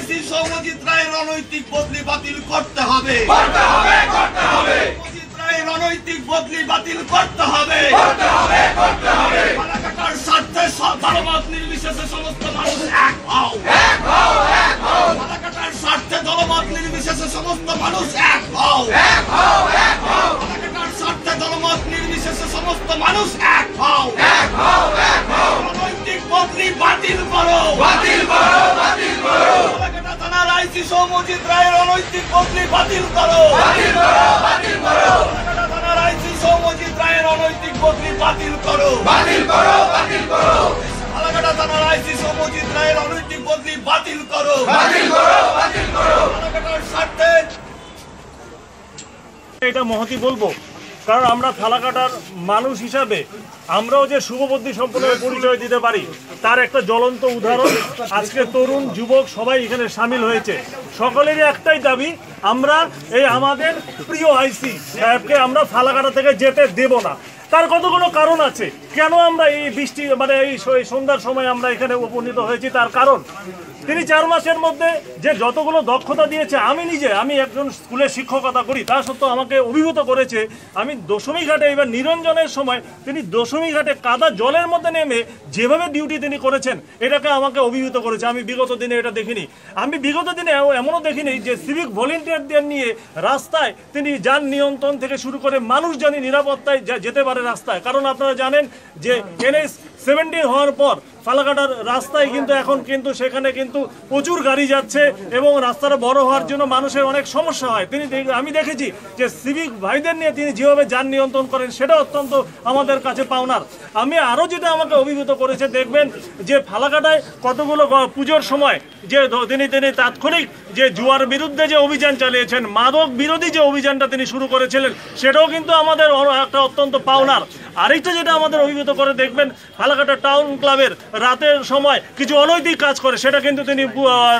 আইসি সৌমজিৎ রায়ের অনৈতিক বদলি বাতিল করতে হবে। করতে হবে করতে হবে। সৌমজিৎ রায়ের অনৈতিক বদলি বাতিল করতে হবে। করতে হবে করতে হবে। ফালাকাটার স্বার্থে সব নির্বিশেষে সমস্ত মানুষ এক হও। এক হও এক হও। ফালাকাটার স্বার্থে দলমত নির্বিশেষে সমস্ত মানুষ এক হও। এক হও এক হও। ফালাকাটার স্বার্থে দলমত নির্বিশেষে সমস্ত মানুষ এক হও। এক হও এক হও। অনৈতিক বদলি বাতিল করো। বাতিল করো বাতিল করো ফালাকাটা থানার আইসি সৌমজিৎ রায়ের অনৈতিক বদলি বাতিল করো। বাতিল করো বাতিল করো। থানার আইসি সৌমজিৎ রায়ের অনৈতিক বদলি বাতিল করো। বাতিল করো বাতিল করো। ফালাকাটা থানার আইসি সৌমজিৎ রায়ের অনৈতিক বদলি বাতিল করো। বাতিল করো বাতিল করো। ফালাকাটার স্বার্থে এটা মহতি বলব? কারণ আমরা ফালাকাটার মানুষ হিসাবে আমরাও যে শুভবদ্ধি সম্পন্ন পরিচয় দিতে পারি, তার একটা জ্বলন্ত উদাহরণ। আজকে তরুণ, যুবক সবাই এখানে সামিল হয়েছে। সকলেরই একটাই দাবি, আমরা এই আমাদের প্রিয় আইসি সাহেবকে আমরা ফালাকাটা থেকে যেতে দেব না। তার কতগুলো কারণ আছে? কেন আমরা এই বৃষ্টি মানে এই সন্ধ্যার সময় আমরা এখানে উপনীত হয়েছি? তার কারণ? তিনি চার মাসের মধ্যে যে যতগুলো দক্ষতা দিয়েছে, আমি নিজে, আমি একজন স্কুলে শিক্ষকতা করি, তা সত্ত্বেও আমাকে অভিভূত করেছে, আমি দশমী ঘাটে এবার নিরঞ্জনের সময় তিনি দশমী ঘাটে কাদা জলের মধ্যে নেমে যেভাবে ডিউটি তিনি করেছেন, এটাকে আমাকে অভিভূত করেছে। আমি বিগত দিনে এটা দেখিনি। আমি বিগত দিনে এমনও দেখিনি যে সিভিক ভলেন্টিয়ারদের নিয়ে রাস্তায় তিনি যান নিয়ন্ত্রণ থেকে শুরু করে মানুষ জানি নিরাপত্তায় যেতে পারে রাস্তায়। কারণ আপনারা জানেন যে এনএস সেভেন্টিন হওয়ার পর ফালাকাটার রাস্তায় কিন্তু এখন কিন্তু সেখানে কিন্তু প্রচুর গাড়ি যাচ্ছে এবং রাস্তাটা বড় হওয়ার জন্য মানুষের অনেক সমস্যা হয়। তিনি আমি দেখেছি যে সিভিক ভাইদের নিয়ে তিনি যেভাবে যান নিয়ন্ত্রণ করেন, সেটা অত্যন্ত আমাদের কাছে পাওনার। আমি আরও যেটা আমাকে অভিভূত করেছে, দেখবেন যে ফালাকাটায় কতগুলো পুজোর সময় যে তিনি তিনি তাৎক্ষণিক যে জুয়ার বিরুদ্ধে যে অভিযান চালিয়েছেন, মাদক বিরোধী যে অভিযানটা তিনি শুরু করেছিলেন, সেটাও কিন্তু আমাদের একটা অত্যন্ত পাওনার। আরেকটা যেটা আমাদের অভিভূত করে, দেখবেন ফালাকাটা টাউন ক্লাবের রাতের সময় কিছু অনৈতিক কাজ করে, সেটা কিন্তু তিনি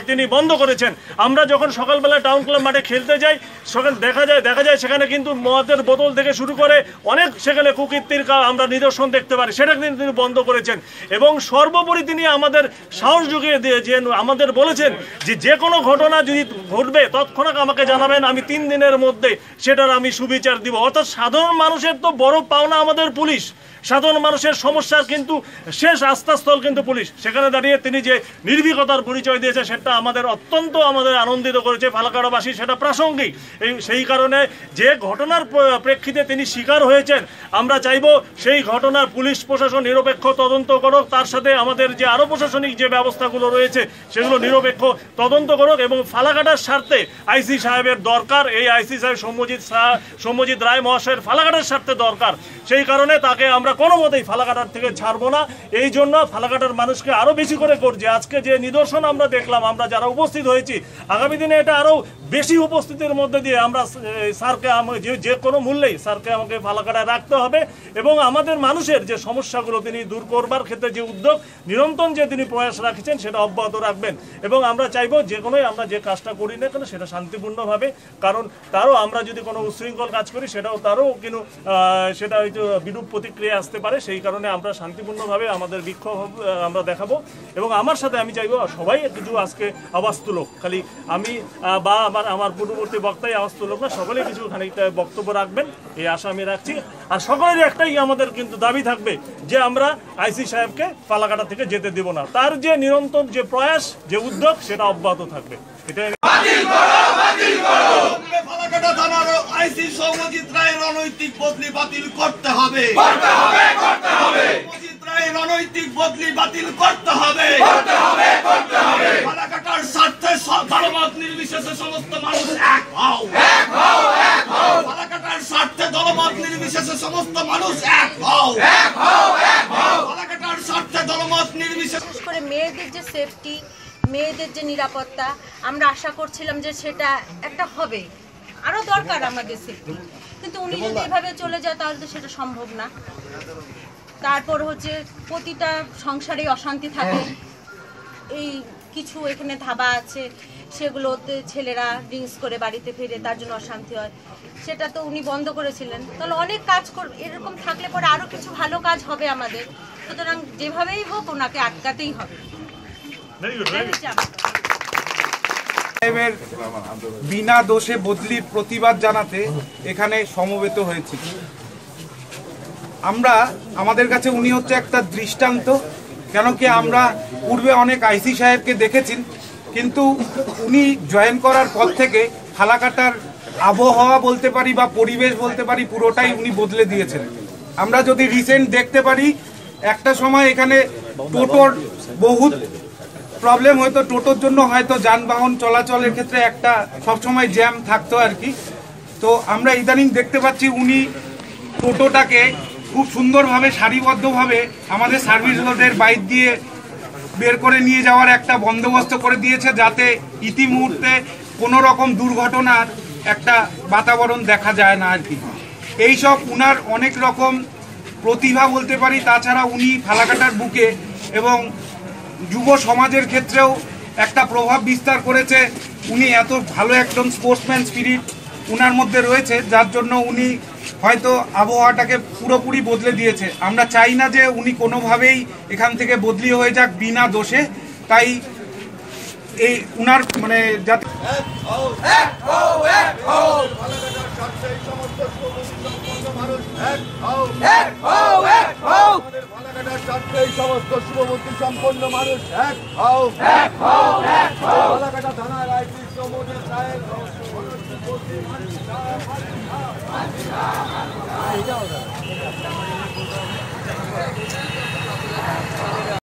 তিনি বন্ধ করেছেন। আমরা যখন সকালবেলা টাউন ক্লাব মাঠে খেলতে যাই, সেখানে দেখা যায় দেখা যায় সেখানে কিন্তু মদের বোতল থেকে শুরু করে অনেক সেখানে কুকীর্তির আমরা নিদর্শন দেখতে পারি, সেটা কিন্তু তিনি বন্ধ করেছেন। এবং সর্বোপরি তিনি আমাদের সাহস জুগিয়ে দিয়েছেন আমাদের বলেছেন যে যে কোনো ঘটনা যদি ঘটবে, তৎক্ষণাৎ আমাকে জানাবেন, আমি তিন দিনের মধ্যে সেটার আমি সুবিচার দিব। অর্থাৎ সাধারণ মানুষের তো বড় পাওনা আমাদের পুলিশ। সাধারণ মানুষের সমস্যার কিন্তু শেষ আস্থাস্থল কিন্তু পুলিশ। সেখানে দাঁড়িয়ে তিনি যে নির্ভীকতার পরিচয় দিয়েছে, সেটা আমাদের অত্যন্ত আমাদের আনন্দিত করেছে ফালাকাড়াবাসী, সেটা প্রাসঙ্গিক। এই, সেই কারণে যে ঘটনার প্রেক্ষিতে তিনি শিকার হয়েছেন, আমরা চাইব সেই ঘটনার পুলিশ প্রশাসন নিরপেক্ষ তদন্ত করুক, তার সাথে আমাদের যে আরও প্রশাসনিক যে ব্যবস্থাগুলো রয়েছে, সেগুলো নিরপেক্ষ তদন্ত করুক এবং ফালাকাটার স্বার্থে আইসি সাহেবের দরকার, এই আইসি সাহেব সৌম্যজিৎ শাহ সৌম্যজিৎ রায় মহাশয়ের ফালাকাটার স্বার্থে দরকার। সেই কারণে তাকে আমরা কোনো মতেই ফালাকাটার থেকে ছাড়বো না। এই জন্য ফালাকাটার মানুষকে আরও বেশি করে করছে। আজকে যে নিদর্শন আমরা দেখলাম, আমরা যারা উপস্থিত হয়েছি, আগামী দিনে এটা আরও বেশি উপস্থিতির মধ্যে দিয়ে আমরা স্যারকে যে যে কোনো মূল্যেই স্যারকে আমাকে ফালাকাটায় রাখতে হবে এবং আমাদের মানুষের যে সমস্যাগুলো তিনি দূর করবার ক্ষেত্রে যে উদ্যোগ, নিরন্তর যে তিনি প্রয়াস রাখছেন, সেটা অব্যাহত রাখবেন। এবং আমরা চাইব যে কোনোই আমরা যে কাজটা করি না কেন, সেটা শান্তিপূর্ণভাবে, কারণ তারও আমরা যদি কোনো উশৃঙ্খল কাজ করি, সেটাও তারও কিন্তু সেটা হয়তো বিরূপ প্রতিক্রিয়া আসতে পারে, সেই কারণে আমরা শান্তিপূর্ণভাবে আমাদের বিক্ষোভ আমরা দেখাবো। এবং আমার সাথে আমি চাইব সবাই কিছু আজকে আওয়াজ তুলক। খালি আমি বা আমার আমার পূর্ববর্তী বক্তাই আওয়াজ তুলক না সকলেই কিছু খানিকটা বক্তব্য রাখবেন, এই আশা আমি রাখছি। আর সকলেরই একটাই আমাদের কিন্তু দাবি থাকবে যে আমরা আইসি সাহেবকে পালাকাটা থেকে যেতে দেব না। তার যে নিরন্তর যে প্রয়াস, যে উদ্যোগ, সেটা অব্যাহত থাকবে। এটাই আইসি সৌমজিৎ রায়ের অনৈতিক বদলি বাতিল করতে হবে। করতে হবে করতে হবে। সৌমজিৎ অনৈতিক বদলি বাতিল করতে হবে। করতে হবে করতে হবে। ফালাকাটার স্বার্থে দলমত নির্বিশেষে সমস্ত মানুষ এক হও। এক হও এক হও। ফালাকাটার স্বার্থে দলমত নির্বিশেষে সমস্ত মানুষ এক হও। এক হও এক হও। ফালাকাটার স্বার্থে দলমত নির্বিশেষে করে মেয়েদের যে সেফটি মেয়েদের যে নিরাপত্তা আমরা আশা করছিলাম যে সেটা একটা হবে। আরও দরকার আমাদের সেফটি কিন্তু উনি যদি এভাবে চলে যায় তাহলে তো সেটা সম্ভব না। তারপর হচ্ছে প্রতিটা সংসারে অশান্তি থাকে। এই কিছু এখানে ধাবা আছে সেগুলোতে ছেলেরা ড্রিঙ্কস করে বাড়িতে ফিরে তার জন্য অশান্তি হয়। সেটা তো উনি বন্ধ করেছিলেন। তাহলে অনেক কাজ কর এরকম থাকলে পরে আরও কিছু ভালো কাজ হবে আমাদের। সুতরাং যেভাবেই হোক ওনাকে আটকাতেই হবে। সাহেবের বিনা দোষে বদলির প্রতিবাদ জানাতে এখানে সমবেত হয়েছি আমরা, আমাদের কাছে উনি হচ্ছে একটা দৃষ্টান্ত কেন কি আমরা পূর্বে অনেক আইসি সাহেবকে দেখেছি, কিন্তু উনি জয়েন করার পর থেকে ফালাকাটার আবহাওয়া বলতে পারি বা পরিবেশ বলতে পারি পুরোটাই উনি বদলে দিয়েছেন। আমরা যদি রিসেন্ট দেখতে পারি, একটা সময় এখানে টোটোর বহুত প্রবলেম হয়তো টোটোর জন্য হয়তো যানবাহন চলাচলের ক্ষেত্রে একটা সবসময় জ্যাম থাকতো আর কি। তো আমরা ইদানিং দেখতে পাচ্ছি উনি টোটোটাকে খুব সুন্দরভাবে, সারিবদ্ধভাবে আমাদের সার্ভিস রোডের বাইক দিয়ে বের করে নিয়ে যাওয়ার একটা বন্দোবস্ত করে দিয়েছে যাতে ইতিমুহূর্তে কোনো রকম দুর্ঘটনার একটা বাতাবরণ দেখা যায় না আর কি। এইসব উনার অনেক রকম প্রতিভা বলতে পারি, তাছাড়া উনি ফালাকাটার বুকে এবং যুব সমাজের ক্ষেত্রেও একটা প্রভাব বিস্তার করেছে উনি এত ভালো একজন স্পোর্টসম্যান স্পিরিট উনার মধ্যে রয়েছে যার জন্য উনি হয়তো আবহাওয়াটাকে পুরোপুরি বদলে দিয়েছে আমরা চাই না যে উনি কোনোভাবেই এখান থেকে বদলি হয়ে যাক বিনা দোষে তাই এই উনার মানে জনগণের স্বার্থে সমস্ত শুভবুদ্ধি সম্পন্ন মানুষ এক হও। এক হও এক হও। কালাকাটা থানার আইসি সমুদ্র সাহেব